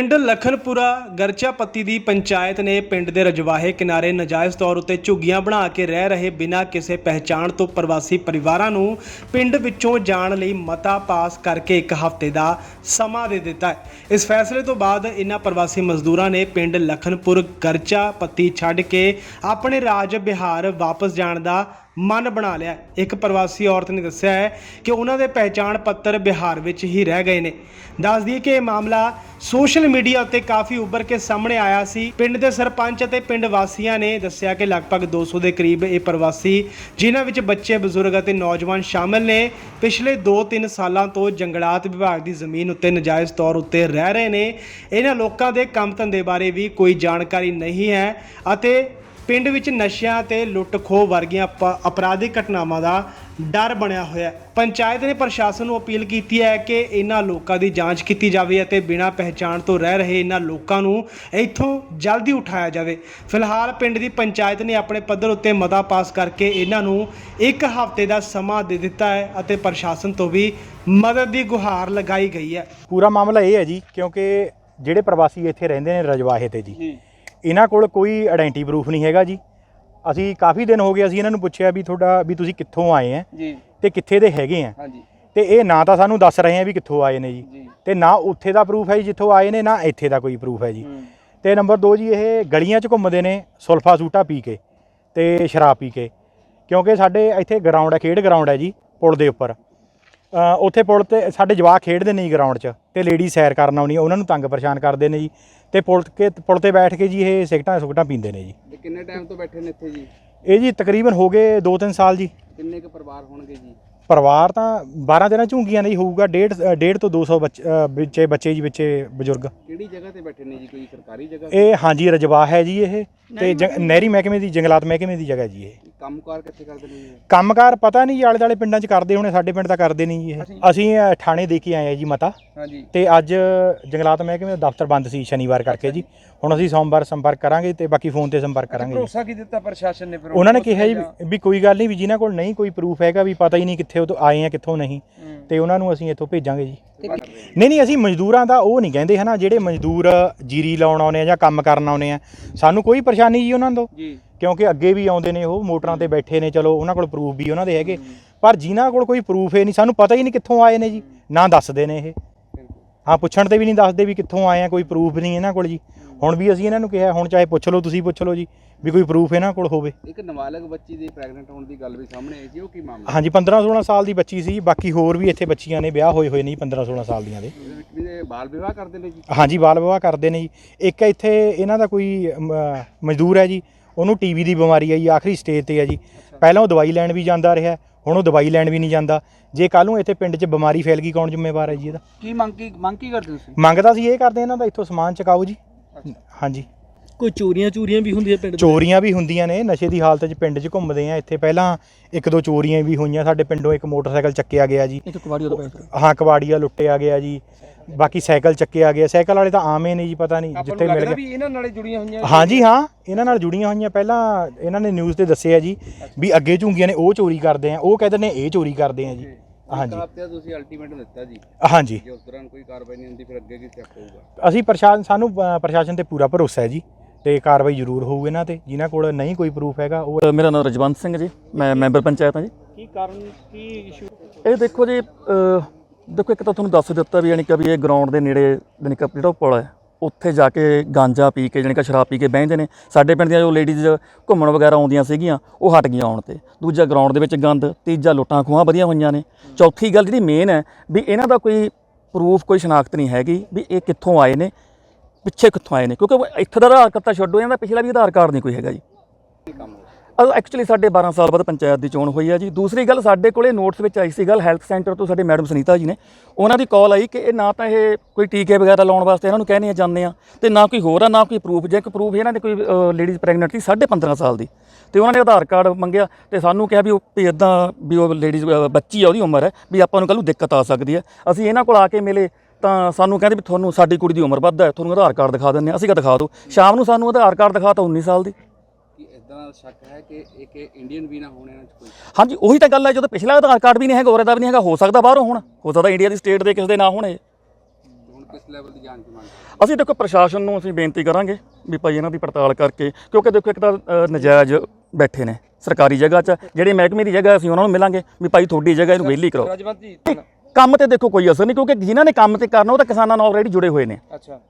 ਪਿੰਡ ਲਖਨਪੁਰਾ ਗਰਚਾਪੱਤੀ ਦੀ ਪੰਚਾਇਤ ਨੇ ਪਿੰਡ ਦੇ ਰਜਵਾਹੇ ਕਿਨਾਰੇ ਨਜਾਇਜ਼ ਤੌਰ ਉੱਤੇ ਝੁੱਗੀਆਂ ਬਣਾ ਕੇ ਰਹਿ ਰਹੇ ਬਿਨਾਂ ਕਿਸੇ ਪਹਿਚਾਣ ਤੋਂ ਪ੍ਰਵਾਸੀ ਪਰਿਵਾਰਾਂ ਨੂੰ ਪਿੰਡ ਵਿੱਚੋਂ ਜਾਣ ਲਈ ਮਤਾ ਪਾਸ ਕਰਕੇ ਇੱਕ ਹਫ਼ਤੇ ਦਾ ਸਮਾਂ ਦੇ ਦਿੱਤਾ ਹੈ। ਇਸ ਫੈਸਲੇ ਤੋਂ ਬਾਅਦ ਇਨ੍ਹਾਂ ਪ੍ਰਵਾਸੀ ਮਜ਼ਦੂਰਾਂ ਨੇ ਪਿੰਡ ਲਖਨਪੁਰ ਗਰਚਾਪੱਤੀ ਛੱਡ ਕੇ ਆਪਣੇ ਰਾਜ ਬਿਹਾਰ ਵਾਪਸ ਜਾਣ ਦਾ ਮਨ ਬਣਾ ਲਿਆ। ਇੱਕ ਪ੍ਰਵਾਸੀ ਔਰਤ ਨੇ ਦੱਸਿਆ ਹੈ ਕਿ ਉਹਨਾਂ ਦੇ ਪਹਿਚਾਣ ਪੱਤਰ ਬਿਹਾਰ ਵਿੱਚ ਹੀ ਰਹਿ ਗਏ ਨੇ। ਦੱਸ ਦਈਏ ਕਿ ਇਹ ਮਾਮਲਾ ਸੋਸ਼ਲ ਮੀਡੀਆ ਉੱਤੇ ਕਾਫੀ ਉੱਭਰ ਕੇ ਸਾਹਮਣੇ ਆਇਆ ਸੀ। ਪਿੰਡ ਦੇ ਸਰਪੰਚ ਅਤੇ ਪਿੰਡ ਵਾਸੀਆਂ ਨੇ ਦੱਸਿਆ ਕਿ ਲਗਭਗ 200 ਦੇ ਕਰੀਬ ਇਹ ਪ੍ਰਵਾਸੀ, ਜਿਨ੍ਹਾਂ ਵਿੱਚ ਬੱਚੇ, ਬਜ਼ੁਰਗ ਅਤੇ ਨੌਜਵਾਨ ਸ਼ਾਮਲ ਨੇ, ਪਿਛਲੇ 2-3 ਸਾਲਾਂ ਤੋਂ ਜੰਗਲਾਤ ਵਿਭਾਗ ਦੀ ਜ਼ਮੀਨ ਉੱਤੇ ਨਜਾਇਜ਼ ਤੌਰ ਉੱਤੇ ਰਹਿ ਰਹੇ ਨੇ। ਇਹਨਾਂ ਲੋਕਾਂ ਦੇ ਕੰਮ ਧੰਦੇ ਬਾਰੇ ਵੀ ਕੋਈ ਜਾਣਕਾਰੀ ਨਹੀਂ ਹੈ ਅਤੇ ਪਿੰਡ ਵਿੱਚ ਨਸ਼ਿਆਂ ਤੇ ਲੁੱਟ ਖੋਹ ਵਰਗੀਆਂ ਅਪ- ਅਪਰਾਧਿਕ ਘਟਨਾਵਾਂ ਦਾ ਡਰ ਬਣਿਆ ਹੋਇਆ ਹੈ। ਪੰਚਾਇਤ ਨੇ ਪ੍ਰਸ਼ਾਸਨ ਨੂੰ ਅਪੀਲ ਕੀਤੀ ਹੈ ਕਿ ਇਹਨਾਂ ਲੋਕਾਂ ਦੀ ਜਾਂਚ ਕੀਤੀ ਜਾਵੇ ਅਤੇ ਬਿਨਾਂ ਪਹਿਚਾਣ ਤੋਂ ਰਹਿ ਰਹੇ ਇਹਨਾਂ ਲੋਕਾਂ ਨੂੰ ਇੱਥੋਂ ਜਲਦੀ ਉਠਾਇਆ ਜਾਵੇ। ਫਿਲਹਾਲ ਪਿੰਡ ਦੀ ਪੰਚਾਇਤ ਨੇ ਆਪਣੇ ਪੱਧਰ ਉੱਤੇ ਮਤਾ ਪਾਸ ਕਰਕੇ ਇਹਨਾਂ ਨੂੰ ਇੱਕ ਹਫ਼ਤੇ ਦਾ ਸਮਾਂ ਦੇ ਦਿੱਤਾ ਹੈ ਅਤੇ ਪ੍ਰਸ਼ਾਸਨ ਤੋਂ ਵੀ ਮਦਦ ਦੀ ਗੁਹਾਰ ਲਗਾਈ ਗਈ ਹੈ। ਪੂਰਾ ਮਾਮਲਾ ਇਹ ਹੈ ਜੀ ਕਿਉਂਕਿ ਜਿਹੜੇ ਪ੍ਰਵਾਸੀ ਇੱਥੇ ਰਹਿੰਦੇ ਨੇ ਰਜਵਾਹੇ ਤੇ ਜੀ। ਇਹਨਾਂ ਕੋਲ ਕੋਈ ਆਇਡੈਂਟੀ ਪ੍ਰੂਫ ਨਹੀਂ ਹੈਗਾ ਜੀ। ਅਸੀਂ ਕਾਫੀ ਦਿਨ ਹੋ ਗਏ ਅਸੀਂ ਇਹਨਾਂ ਨੂੰ ਪੁੱਛਿਆ ਵੀ ਤੁਹਾਡਾ ਵੀ ਤੁਸੀਂ ਕਿੱਥੋਂ ਆਏ ਆ ਜੀ। ਤੇ ਕਿੱਥੇ ਦੇ ਹੈਗੇ ਆ ਹਾਂਜੀ। ਤੇ ਇਹ ਨਾ ਤਾਂ ਸਾਨੂੰ ਦੱਸ ਰਹੇ ਆ ਵੀ ਕਿੱਥੋਂ ਆਏ ਨੇ ਜੀ। ਤੇ ਨਾ ਉੱਥੇ ਦਾ ਪ੍ਰੂਫ ਹੈ ਜੀ ਜਿੱਥੋਂ ਆਏ ਨੇ ਨਾ ਇੱਥੇ ਦਾ ਕੋਈ ਪ੍ਰੂਫ ਹੈ ਜੀ। ਤੇ ਨੰਬਰ 2 ਜੀ ਇਹ ਗਲੀਆਂ 'ਚ ਘੁੰਮਦੇ ਨੇ ਸੁਲਫਾ ਸੂਟਾ ਪੀ ਕੇ ਤੇ ਸ਼ਰਾਬ ਪੀ ਕੇ। ਕਿਉਂਕਿ ਸਾਡੇ ਇੱਥੇ ਗਰਾਊਂਡ ਹੈ ਖੇਡ ਗਰਾਊਂਡ ਹੈ ਜੀ ਪੁਲ ਦੇ ਉੱਪਰ। ਉੱਥੇ ਪੁਲ ਤੇ ਸਾਡੇ ਜਵਾਕ ਖੇਡਦੇ ਨੇ ਜੀ ਗਰਾਊਂਡ 'ਚ ਤੇ ਲੇਡੀ ਸੈਰ ਕਰਨ ਆਉਣੀ ਉਹਨਾਂ ਨੂੰ ਤੰਗ ਪਰੇਸ਼ਾਨ ਕਰਦੇ ਨੇ ਜੀ ਤੇ ਪੁਲ ਕੇ ਪੁਲ ਤੇ ਬੈਠ ਕੇ ਜੀ ਇਹ ਸਿਗਟਾਂ ਸੁਗਟਾਂ ਪੀਂਦੇ ਨੇ ਜੀ। ਤੇ ਕਿੰਨੇ ਟਾਈਮ ਤੋਂ ਬੈਠੇ ਨੇ ਇੱਥੇ ਜੀ? ਇਹ ਜੀ ਤਕਰੀਬਨ ਹੋ ਗਏ 2-3 ਸਾਲ ਜੀ। ਕਿੰਨੇ ਕੁ ਪਰਿਵਾਰ ਹੋਣਗੇ ਜੀ? ਪਰਿਵਾਰ ਤਾਂ 12 ਦਿਨਾਂ ਝੁੰਗੀਆਂ ਨਹੀਂ ਹੋਊਗਾ 1.5 1.5 ਤੋਂ 200 ਬੱਚੇ ਬੱਚੇ ਜੀ ਵਿੱਚੇ ਬਜ਼ੁਰਗ। ਕਿਹੜੀ ਜਗ੍ਹਾ ਤੇ ਬੈਠੇ ਨੇ ਜੀ ਕੋਈ ਸਰਕਾਰੀ ਜਗ੍ਹਾ ਇਹ ਹਾਂਜੀ ਰਜਵਾ ਹੈ ਜੀ ਇਹ। ਤੇ ਨਹਿਰੀ ਮਹਿਕਮੇ ਦੀ। ਜੰਗਲਾਤ ਮਹਿਕਮੇ ਦੀ ਜਗ੍ਹਾ ਜੀ ਇਹ। ਕੰਮਕਾਰ ਕਿੱਥੇ ਕਰਦੇ ਨੇ ਜੀ? ਕੰਮਕਾਰ ਪਤਾ ਨਹੀਂ ਆਲੇ ਦਾਲੇ ਪਿੰਡਾਂ 'ਚ ਕਰਦੇ ਹੋਣੇ ਸਾਡੇ ਪਿੰਡ ਤਾਂ ਕਰਦੇ ਨਹੀਂ ਜੀ ਇਹ। ਅਸੀਂ ਥਾਣੇ ਦੇ ਕੇ ਆਏ ਆ ਜੀ ਮਤਾ। ਹਾਂਜੀ। ਤੇ ਅੱਜ ਜੰਗਲਾਤ ਮਹਿਕਮੇ ਦਾ ਦਫ਼ਤਰ ਬੰਦ ਸੀ ਸ਼ਨੀਵਾਰ ਕਰਕੇ ਜੀ। ਹੁਣ ਅਸੀਂ ਸੋਮਵਾਰ ਸੰਪਰਕ ਕਰਾਂਗੇ ਤੇ ਬਾਕੀ ਫੋਨ ਤੇ ਸੰਪਰਕ ਕਰਾਂਗੇ ਜੀ। ਭਰੋਸਾ ਕੀ ਦਿੱਤਾ ਪ੍ਰਸ਼ਾਸਨ ਨੇ ਫਿਰ? ਉਹਨਾਂ ਨੇ ਕਿਹਾ ਜੀ ਵੀ- ਵੀ ਕੋਈ ਗੱਲ ਨਹੀਂ ਵੀ ਜਿਨ੍ਹਾਂ ਕੋਲ ਨਹੀਂ ਕੋਈ ਪ੍ਰੂਫ ਹੈਗਾ ਵੀ ਪਤਾ ਹੀ ਨਹੀਂ ਕਿੱਥੇ ਉਹ ਤੋਂ ਆਏ ਆ ਕਿੱਥੋਂ ਨਹੀਂ। ਤੇ ਉਹਨਾਂ ਨੂੰ ਅਸੀਂ ਇੱਥੋਂ ਭੇਜਾਂਗੇ ਜੀ। ਨਹੀਂ ਨਹੀਂ ਅਸੀਂ ਮਜ਼ਦੂਰਾਂ ਦਾ ਉਹ ਨਹੀਂ ਕਹਿੰਦੇ ਹਨਾ ਜਿਹੜੇ ਮਜ਼ਦੂਰ ਜੀਰੀ ਲਾਉਣ ਆਉਨੇ ਆ ਜਾਂ ਕੰਮ ਕਰਨ ਆਉਨੇ ਆ। ਸਾਨੂੰ ਕੋਈ ਪਰੇਸ਼ਾਨੀ ਜੀ ਉਹਨਾਂ ਤੋਂ। ਜੀ। ਕਿਉਂਕਿ ਅੱਗੇ ਵੀ ਆਉਂਦੇ ਨੇ ਉਹ ਮੋਟਰਾਂ ਤੇ ਬੈਠੇ ਨੇ ਚਲੋ ਉਹਨਾਂ ਕੋਲ ਪ੍ਰੂਫ ਵੀ ਉਹਨਾਂ ਦੇ ਹੈਗੇ। ਪਰ ਜਿਨ੍ਹਾਂ ਕੋਲ ਕੋਈ ਪ੍ਰੂਫ ਹੈ ਨਹੀਂ ਸਾਨੂੰ ਪਤਾ ਹੀ ਨਹੀਂ ਕਿੱਥੋਂ ਆਏ ਨੇ ਜੀ ਨਾ ਦੱਸਦੇ ਨੇ ਇਹ। ਹਾਂ ਪੁੱਛਣ ਤੇ ਵੀ ਨਹੀਂ ਦੱਸਦੇ ਵੀ ਕਿੱਥੋਂ ਆਏ ਆ ਕੋਈ ਪ੍ਰੂਫ ਨਹੀਂ ਇਹਨਾਂ ਕੋਲ ਜੀ। ਹੁਣ ਵੀ ਅਸੀਂ ਇਹਨਾਂ ਨੂੰ ਕਿਹਾ ਹੁਣ ਚਾਹੇ ਪੁੱਛ ਲਓ ਤੁਸੀਂ ਪੁੱਛ ਲਓ ਜੀ ਵੀ ਕੋਈ ਪ੍ਰੂਫ ਇਹਨਾਂ ਕੋਲ ਹੋਵੇ। ਇੱਕ ਨਾਬਾਲਗ ਬੱਚੀ ਦੇ ਪ੍ਰੈਗਨੈਂਟ ਹੋਣ ਦੀ ਗੱਲ ਵੀ ਸਾਹਮਣੇ ਆਈ ਸੀ ਉਹ ਕੀ ਮਾਮਲਾ? ਹਾਂਜੀ 15 16 ਸਾਲ ਦੀ ਬੱਚੀ ਸੀ ਬਾਕੀ ਹੋਰ ਵੀ ਇੱਥੇ ਬੱਚੀਆਂ ਨੇ ਵਿਆਹ ਹੋਏ ਹੋਏ ਨੇ 15 16 ਸਾਲ ਦੀਆਂ ਦੇ। ਬਾਲ ਵਿਵਾਹ ਕਰਦੇ ਨੇ ਜੀ? ਹਾਂਜੀ ਬਾਲ ਵਿਵਾਹ ਕਰਦੇ ਨੇ ਜੀ। ਇੱਕ ਇੱਥੇ ਇਹਨਾਂ ਦਾ ਕੋਈ ਮਜ਼ਦੂਰ ਹੈ ਜੀ ਉਹਨੂੰ ਟੀਵੀ ਦੀ ਬਿਮਾਰੀ ਹੈ ਜੀ ਆਖਰੀ ਸਟੇਜ ਤੇ ਹੈ ਜੀ। ਪਹਿਲਾਂ ਉਹ ਦਵਾਈ ਲੈਣ ਵੀ ਜਾਂਦਾ ਰਿਹਾ ਹੁਣ ਉਹ ਦਵਾਈ ਲੈਣ ਵੀ ਨਹੀਂ ਜਾਂਦਾ। ਜੇ ਕੱਲ ਨੂੰ ਇੱਥੇ ਪਿੰਡ 'ਚ ਬਿਮਾਰੀ ਫੈਲ ਗਈ ਕੌਣ ਜ਼ਿੰਮੇਵਾਰ ਹੈ ਜੀ ਇਹਦਾ? ਕੀ ਮੰਗ ਕੀ ਮੰਗ ਕੀ ਕਰਦੇ ਤੁਸੀਂ? ਮੰਗਦਾ ਸੀ ਇਹ ਕਰਦੇ ਇਹਨਾਂ ਦਾ ਇੱਥੋਂ ਸਮਾਨ ਚਕਾਓ ਜੀ। ਹਾਂਜੀ। ਕੋਈ ਚੋਰੀਆਂ ਚੋਰੀਆਂ ਵੀ ਹੁੰਦੀਆਂ ਪਿੰਡ ਚੋਰੀਆਂ ਵੀ ਹੁੰਦੀਆਂ ਨੇ। ਨਸ਼ੇ ਦੀ ਹਾਲਤ 'ਚ ਪਿੰਡ 'ਚ ਘੁੰਮਦੇ ਆ। ਇੱਥੇ ਪਹਿਲਾਂ ਇੱਕ ਦੋ ਚੋਰੀਆਂ ਵੀ ਹੋਈਆਂ। ਸਾਡੇ ਪਿੰਡੋਂ ਇੱਕ ਮੋਟਰਸਾਈਕਲ ਚੱਕਿਆ ਗਿਆ ਜੀ। ਇੱਥੇ ਕਵਾੜੀ ਦਾ ਪੈਸਾ ਹਾਂ ਕਬਾੜੀਆ ਲੁੱਟਿਆ ਗਿਆ ਜੀ। ਬਾਕੀ ਸਾਈਕਲ ਚੱਕਿਆ ਗਿਆ। ਸਾਈਕਲ ਵਾਲੇ ਤਾਂ ਆਮ ਹੀ ਨਹੀਂ ਜੀ ਪਤਾ ਨਹੀਂ ਜਿੱਥੇ ਮਿਲ ਗਿਆ ਵੀ ਇਹਨਾਂ ਨਾਲੇ ਜੁੜੀਆਂ ਹੋਈਆਂ ਹਾਂਜੀ ਹਾਂ ਇਹਨਾਂ ਨਾਲ ਜੁੜੀਆਂ ਹੋਈਆਂ। ਪਹਿਲਾਂ ਇਹਨਾਂ ਨੇ ਨਿਊਜ਼ ਤੇ ਦੱਸਿਆ ਜੀ ਵੀ ਅੱਗੇ ਝੁੰਗੀਆਂ ਨੇ ਉਹ ਚੋਰੀ ਕਰਦੇ ਆ। ਉਹ ਕਹਿੰਦੇ ਨੇ ਇਹ ਚੋਰੀ ਕਰਦੇ ਆ ਜੀ। ਹਾਂਜੀ। ਹਫ਼ਤੇ ਤੁਸੀਂ ਅਲਟੀਮੇਟ ਦਿੱਤਾ ਜੀ। ਹਾਂਜੀ। ਜੇ ਉਸ ਦੌਰਾਨ ਕੋਈ ਕਾਰਵਾਈ ਨਹੀਂ ਹੁੰਦੀ ਫਿਰ ਅੱਗੇ ਕੀ ਸਟੈਪ ਹੋਊਗਾ? ਅਸੀਂ ਪ੍ਰਸ਼ਾਸਨ ਸਾਨੂੰ ਅ, ਪ੍ਰਸ਼ਾਸਨ ਤੇ ਪੂਰਾ ਭਰੋਸਾ ਹੈ ਜੀ ਤੇ ਕਾਰਵਾਈ ਜ਼ਰੂਰ ਹੋਊ ਇਹਨਾਂ ਤੇ। ਜਿਨ੍ਹਾਂ ਕੋਲ ਨਹੀਂ ਕੋਈ ਪ੍ਰੂਫ ਹੈਗਾ ਉਹ ਅ, ਮੇਰਾ ਨਾਮ ਰਜਵੰਤ ਸਿੰਘ ਜੀ। ਮੈਂ ਮੈਂਬਰ ਪੰਚਾਇਤ ਹਾਂ ਜੀ। ਕੀ ਕਾਰਨ ਕੀ ਇਸ਼ੂ ਇਹ ਦੇਖੋ ਜੀ ਅ, ਦੇਖੋ ਇੱਕ ਤਾਂ ਤੁਹਾਨੂੰ ਦੱਸ ਦਿੱਤਾ ਵੀ ਯਾਨੀ ਕਿ ਵੀ ਇਹ ਗਰਾਊਂਡ ਦੇ ਨੇੜੇ ਯਾਨੀ ਕਿ ਜਿਹੜਾ ਪੁਲ ਹੈ। ਉੱਥੇ ਜਾ ਕੇ ਗਾਂਜਾ ਪੀ ਕੇ, ਜਾਣੀ ਕਿ ਸ਼ਰਾਬ ਪੀ ਕੇ ਬਹਿੰਦੇ ਨੇ। ਸਾਡੇ ਪਿੰਡ ਦੀਆਂ ਜੋ ਲੇਡੀਜ਼ ਘੁੰਮਣ ਵਗੈਰਾ ਆਉਂਦੀਆਂ ਸੀਗੀਆਂ, ਉਹ ਹਟ ਗਈਆਂ ਆਉਣ ਤੇ। ਦੂਜਾ ਗਰਾਊਂਡ ਦੇ ਵਿੱਚ ਗੰਦ, ਤੀਜਾ ਲੁੱਟਾਂ ਖੋਹਾਂ ਵਧੀਆਂ ਹੋਈਆਂ ਨੇ। ਚੌਥੀ ਗੱਲ ਜਿਹੜੀ ਮੇਨ ਹੈ ਵੀ ਇਹਨਾਂ ਦਾ ਕੋਈ ਪ੍ਰੂਫ ਕੋਈ ਸ਼ਨਾਖਤ ਨਹੀਂ ਹੈਗੀ ਵੀ ਇਹ ਕਿੱਥੋਂ ਆਏ ਨੇ, ਪਿੱਛੇ ਕਿੱਥੋਂ ਆਏ ਨੇ। ਕਿਉਂਕਿ ਇੱਥੇ ਦਾ ਆਧਾਰ ਕਾਰਡ ਤਾਂ ਛੱਡੋ, ਇਹਨਾਂ ਦਾ ਪਿਛਲਾ ਵੀ ਆਧਾਰ ਕਾਰਡ ਨਹੀਂ ਕੋਈ ਹੈਗਾ ਜੀ। ਐਕਚੁਅਲੀ ਸਾਡੇ 12 ਸਾਲ ਬਾਅਦ ਪੰਚਾਇਤ ਦੀ ਚੋਣ ਹੋਈ ਹੈ ਜੀ। ਦੂਸਰੀ ਗੱਲ, ਸਾਡੇ ਕੋਲੇ ਨੋਟਸ ਵਿੱਚ ਆਈ ਸੀ ਗੱਲ ਹੈਲਥ ਸੈਂਟਰ ਤੋਂ ਸਾਡੇ ਮੈਡਮ ਸੁਨੀਤਾ ਜੀ ਨੇ। ਉਹਨਾਂ ਦੀ ਕਾਲ ਆਈ ਕਿ ਇਹ ਨਾ ਤਾਂ ਇਹ ਕੋਈ ਟੀਕੇ ਵਗੈਰਾ ਲਾਉਣ ਵਾਸਤੇ ਇਹਨਾਂ ਨੂੰ ਕਹਿੰਦੇ ਜਾਂਦੇ ਆ। ਤੇ ਨਾ ਕੋਈ ਹੋਰ ਆ, ਨਾ ਕੋਈ ਪ੍ਰੂਫ ਜੇ ਕੋਈ ਪ੍ਰੂਫ ਇਹਨਾਂ ਦੇ ਕੋਈ ਲੇਡੀਜ਼ ਪ੍ਰੈਗਨੈਂਟ ਸੀ 15.5 ਸਾਲ ਦੀ। ਤੇ ਉਹਨਾਂ ਨੇ ਆਧਾਰ ਕਾਰਡ ਮੰਗਿਆ ਤੇ ਸਾਨੂੰ ਕਿਹਾ ਵੀ ਉਹ ਵੀ ਇਦਾਂ ਵੀ ਉਹ ਲੇਡੀਜ਼ ਬੱਚੀ ਆ, ਉਹਦੀ ਉਮਰ ਹੈ ਵੀ ਆਪਾਂ ਨੂੰ ਕੱਲ੍ਹ ਨੂੰ ਦਿੱਕਤ ਆ ਸਕਦੀ ਹੈ। ਅਸੀਂ ਇਹਨਾਂ ਕੋਲ ਆ ਕੇ ਮਿਲੇ ਤਾਂ ਸਾਨੂੰ ਕਹਿੰਦੇ ਵੀ ਤੁਹਾਨੂੰ ਸਾਡੀ ਕੁੜੀ ਦੀ ਉਮਰ ਵੱਧ ਹੈ, ਤੁਹਾਨੂੰ ਆਧਾਰ ਕਾਰਡ ਦਿਖਾ ਦਿੰਦੇ ਹਾਂ। ਅਸੀਂ ਕਿਹਾ ਦਿਖਾ ਦਿਓ। ਸ਼ਾਮ ਨੂੰ ਸਾਨੂੰ ਆਧਾਰ ਕਾਰਡ ਦਿਖਾਤਾ 19 ਸਾਲ ਦੀ। ਇਦਾਂ ਦਾ ਸ਼ੱਕ ਹੈ ਕਿ ਇੱਕ ਇੰਡੀਅਨ ਵੀ ਨਾ ਹੋਣ ਇਹਨਾਂ 'ਚ ਕੋਈ? ਹਾਂਜੀ ਉਹੀ ਤਾਂ ਗੱਲ ਹੈ ਜਦੋਂ ਪਿਛਲਾ ਆਧਾਰ ਕਾਰਡ ਵੀ ਨਹੀਂ ਹੈਗਾ ਔਰੇ ਦਾ ਵੀ ਨਹੀਂ ਹੈਗਾ ਹੋ ਸਕਦਾ ਬਾਹਰੋਂ ਹੁਣ। ਹੋ ਸਕਦਾ ਇੰਡੀਆ ਦੀ ਸਟੇਟ ਦੇ ਕਿਸੇ ਦੇ ਨਾ ਹੋਣੇ ਹੁਣ ਕਿਸ ਲੈਵਲ ਦੀ ਜਾਂਚ ਦੀ ਮੰਗ ਕਰਦੇ ਅਸੀਂ ਦੇਖੋ ਪ੍ਰਸ਼ਾਸਨ ਨੂੰ ਅਸੀਂ ਬੇਨਤੀ ਕਰਾਂਗੇ ਵੀ ਭਾਈ ਇਹਨਾਂ ਦੀ ਪੜਤਾਲ ਕਰਕੇ ਕਿਉਂਕਿ ਦੇਖੋ ਇੱਕ ਤਾਂ ਅ, ਨਜਾਇਜ਼ ਬੈਠੇ ਨੇ ਸਰਕਾਰੀ ਜਗ੍ਹਾ 'ਚ ਜਿਹੜੀ ਮਹਿਕਮੇ ਦੀ ਜਗ੍ਹਾ ਅਸੀਂ ਉਹਨਾਂ ਨੂੰ ਮਿਲਾਂਗੇ ਵੀ ਭਾਈ ਤੁਹਾਡੀ ਜਗ੍ਹਾ ਇਹਨੂੰ ਵਿਹਲੀ ਕਰੋ। ਰਜਵੰਤ ਜੀ ਕੰਮ ਤੇ ਦੇਖੋ ਕੋਈ ਅਸਰ ਨਹੀਂ ਕਿਉਂਕਿ ਜਿਨ੍ਹਾਂ ਨੇ ਕੰਮ ਤੇ ਕਰਨਾ ਉਹ ਤਾਂ ਕਿਸਾਨਾਂ ਨਾਲ ਆਲਰੇਡੀ ਜੁੜੇ ਹੋਏ ਨੇ। ਅੱਛਾ।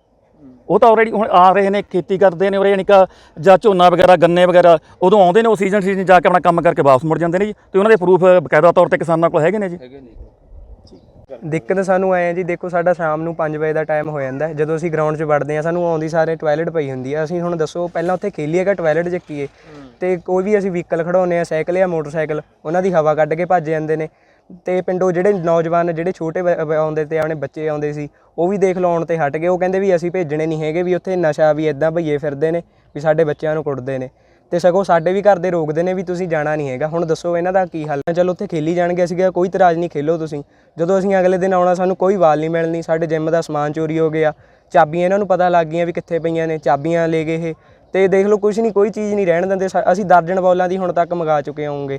ਉਹ ਤਾਂ ਆਲਰੇਡੀ ਹੁਣ ਆ ਰਹੇ ਨੇ ਖੇਤੀ ਕਰਦੇ ਨੇ ਉਰੇ ਯਾਨੀ ਕਿ ਜਾਂ ਝੋਨਾ ਵਗੈਰਾ ਗੰਨੇ ਵਗੈਰਾ ਉਦੋਂ ਆਉਂਦੇ ਨੇ ਉਹ ਸੀਜ਼ਨ ਸੀਜ਼ਨ ਜਾ ਕੇ ਆਪਣਾ ਕੰਮ ਕਰਕੇ ਵਾਪਸ ਮੁੜ ਜਾਂਦੇ ਨੇ ਜੀ। ਤੇ ਉਹਨਾਂ ਦੇ ਪ੍ਰੂਫ ਬਕਾਇਦਾ ਤੌਰ ਤੇ ਕਿਸਾਨਾਂ ਕੋਲ ਹੈਗੇ ਨੇ ਜੀ। ਹੈਗੇ ਦਿੱਕਤ ਸਾਨੂੰ ਆਏ ਆ ਜੀ ਦੇਖੋ ਸਾਡਾ ਸ਼ਾਮ ਨੂੰ 5 ਵਜੇ ਦਾ ਟਾਈਮ ਹੋ ਜਾਂਦਾ ਹੈ। ਜਦੋਂ ਅਸੀਂ ਗਰਾਊਂਡ 'ਚ ਵੜਦੇ ਆ ਸਾਨੂੰ ਆਉਂਦੀ ਸਾਰੇ ਟਾਇਲਟ ਪਈ ਹੁੰਦੀ ਆ ਅਸੀਂ ਹੁਣ ਦੱਸੋ ਪਹਿਲਾਂ ਉੱਥੇ ਖੇਲੀਏ ਕਿ ਟਾਇਲਟ 'ਚ ਕੀਏ ਤੇ ਕੋਈ ਵੀ ਅਸੀਂ ਵਹੀਕਲ ਖੜਾਉਂਦੇ ਆ ਸਾਈਕਲ ਜਾਂ ਮੋਟਰਸਾਈਕਲ ਉਹਨਾਂ ਦੀ ਹਵਾ ਕੱਢ ਕੇ ਭੱਜ ਜਾਂਦੇ ਨੇ। ਤੇ ਪਿੰਡੋਂ ਜਿਹੜੇ ਨੌਜਵਾਨ ਜਿਹੜੇ ਛੋਟੇ ਬ- ਆਉਂਦੇ ਤੇ ਆਪਣੇ ਬੱਚੇ ਆਉਂਦੇ ਸੀ, ਉਹ ਵੀ ਦੇਖ ਲਾਉਣ ਤੇ ਹਟ ਗਏ। ਉਹ ਕਹਿੰਦੇ ਵੀ ਅਸੀਂ ਭੇਜਣੇ ਨਹੀਂ ਹੈਗੇ, ਵੀ ਉੱਥੇ ਨਸ਼ਾ ਵੀ ਇਦਾਂ ਭਈਏ ਫਿਰਦੇ ਨੇ, ਵੀ ਸਾਡੇ ਬੱਚਿਆਂ ਨੂੰ ਕੁੱਟਦੇ ਨੇ। ਤੇ ਸਗੋਂ ਸਾਡੇ ਵੀ ਘਰ ਦੇ ਰੋਕਦੇ ਨੇ ਵੀ ਤੁਸੀਂ ਜਾਣਾ ਨਹੀਂ ਹੈਗਾ। ਹੁਣ ਦੱਸੋ ਇਹਨਾਂ ਦਾ ਕੀ ਹੱਲ ਹੈ? ਚਲੋ ਉੱਥੇ ਖੇਲੀ ਜਾਣਗੇ ਅਸੀਂ ਕਿਹਾ ਕੋਈ ਤਰਾਜ ਨਹੀਂ ਖੇਲੋ ਤੁਸੀਂ। ਜਦੋਂ ਅਸੀਂ ਅਗਲੇ ਦਿਨ ਆਉਣਾ, ਸਾਨੂੰ ਕੋਈ ਵਾਲ ਨਹੀਂ ਮਿਲਣੀ, ਸਾਡੇ ਜਿੰਮ ਦਾ ਸਮਾਨ ਚੋਰੀ ਹੋ ਗਿਆ। ਚਾਬੀਆਂ ਇਹਨਾਂ ਨੂੰ ਪਤਾ ਲੱਗ ਗਈਆਂ ਵੀ ਕਿੱਥੇ ਪਈਆਂ ਨੇ, ਚਾਬੀਆਂ ਲੈ ਗਏ ਇਹ। ਤੇ ਦੇਖ ਲਓ ਕੁਝ ਨਹੀਂ, ਕੋਈ ਚੀਜ਼ ਨਹੀਂ ਰਹਿਣ ਦਿੰਦੇ। ਸਾ- ਅਸੀਂ ਦਰਜਨ ਬੋਲਾਂ ਦੀ ਹੁਣ ਤੱਕ ਮੰਗਾ ਚੁੱਕੇ ਹੋਵਾਂਗੇ